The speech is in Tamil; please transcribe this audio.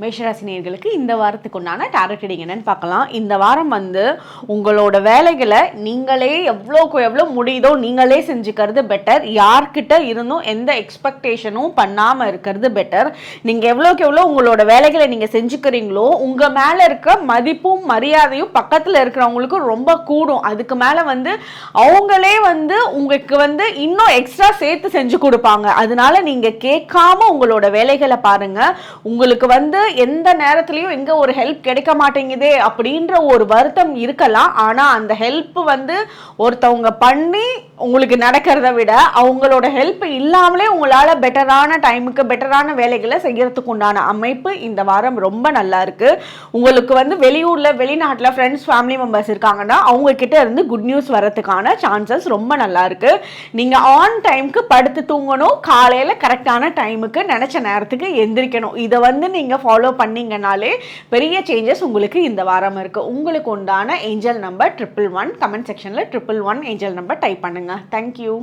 மேஷராசினியர்களுக்கு இந்த வாரத்துக்கு உண்டான டேரட் ரீடிங் என்னன்னு பார்க்கலாம். இந்த வாரம் வந்து உங்களோட வேலைகளை நீங்களே எவ்வளோக்கு எவ்வளோ முடியுதோ நீங்களே செஞ்சுக்கிறது பெட்டர் யார்கிட்ட இருந்தும் எந்த எக்ஸ்பெக்டேஷனும் பண்ணாமல் இருக்கிறது பெட்டர் நீங்கள் எவ்வளோக்கு எவ்வளோ உங்களோட வேலைகளை நீங்கள் செஞ்சுக்கிறீங்களோ உங்கள் மேலே இருக்க மதிப்பும் மரியாதையும் பக்கத்தில் இருக்கிறவங்களுக்கும் ரொம்ப கூடும். அதுக்கு மேலே வந்து அவங்களே வந்து உங்களுக்கு வந்து இன்னும் எக்ஸ்ட்ரா சேர்த்து செஞ்சு கொடுப்பாங்க. அதனால நீங்கள் கேட்காம உங்களோட வேலைகளை பாருங்கள் உங்களுக்கு வந்து எந்த நேரத்துலையும் இங்க ஒரு ஹெல்ப் கிடைக்க மாட்டேங்குதே அப்படின்ற ஒரு வருத்தம் இருக்கலாம். ஆனா அந்த ஹெல்ப் வந்து ஒருத்தவங்க பண்ணி உங்களுக்கு நடக்கிறத விட அவங்களோட ஹெல்ப் இல்லாமலே உங்களால் பெட்டரான டைமுக்கு பெட்டரான வேலைகளை செய்கிறதுக்கு உண்டான அமைப்பு இந்த வாரம் ரொம்ப நல்லா இருக்கு. உங்களுக்கு வந்து வெளியூரில் வெளிநாட்டில் ஃப்ரெண்ட்ஸ் ஃபேமிலி மெம்பர்ஸ் இருக்காங்கன்னா அவங்க கிட்ட இருந்து குட் நியூஸ் வரதுக்கான சான்சஸ் ரொம்ப நல்லா இருக்கு. நீங்கள் ஆன் டைம்க்கு படுத்து தூங்கணும். காலையில் கரெக்டான டைமுக்கு நினச்ச நேரத்துக்கு எந்திரிக்கணும். இதை வந்து நீங்கள் ஃபாலோ பண்ணீங்கனாலே பெரிய சேஞ்சஸ் உங்களுக்கு இந்த வாரம் இருக்கு. உங்களுக்கு உண்டான angel number triple one comment செக்ஷனில் triple one angel number type பண்ணுங்க தேங்க்யூ